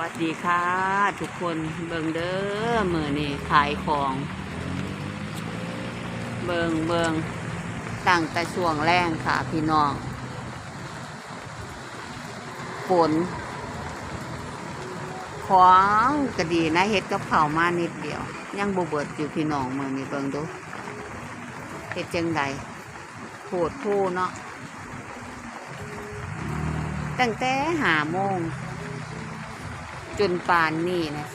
วัสดีค่ะ ทุกคนเบิงเด้อมือนี่ขายของ เบิงเบิงตั้งแต่ช่วงแรงค่ะพี่น้องฝนของก็ดีนะเฮ็ดกับเผามานิดเดียว ยังบเบิดอยู่พี่น้องมือนี่เบิงดูเฮ็ดจังไดโหดโพเนาะตั้งแต่หาโมง จนปานนี่นะ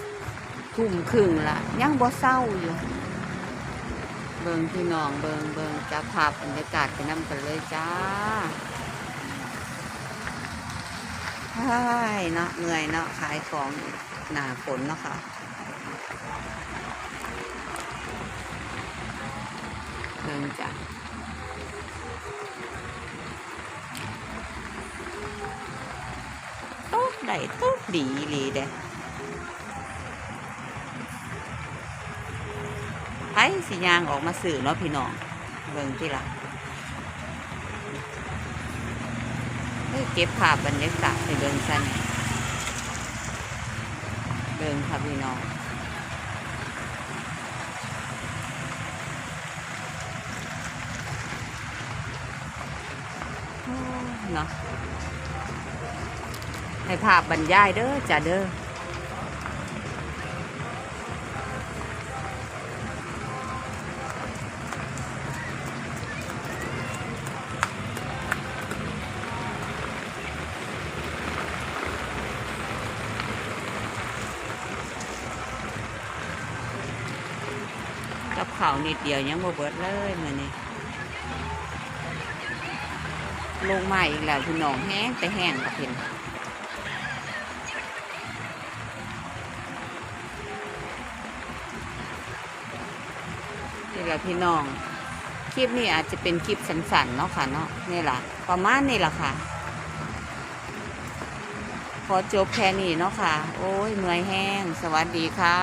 ทุ่มครึ่งละยังบ่เศร้าอยู่ เบิงพี่น้องเบิงเบิงจะภาพบรรยากาศไปนำกันเลยจ้าใช่เนาะเหนื่อยเนาะขายของหนาฝนเนาะค่ะเบิงจ้ะ ได้ตกดีอีหลีเด้ไปสิยางออกมาสื่อเนาะพี่น้องเบิ่งที่ละเอ้ยเก็บภาพบรรยากาศให้เบิ่งซะหน่ยเบิ่งค่ะพี่น้องโอ้เนาะ ให้ภาพบรรยายเด้อจ้ะเด้อกับข่าวนิดเดียวยังบ่เบิดเลยมือนี้ลงมาอีกแล้วพี่น้องแห้งแต่แห้งกับเพิ่น นี่แหละพี่น้อง คลิปนี้อาจจะเป็นคลิปสั้นๆเนาะค่ะเนาะนี่แหละประมาณนี่แหละค่ะ ขอจบแค่นี้เนาะค่ะ โอ้ยเมื่อยแห้ง สวัสดีค่ะ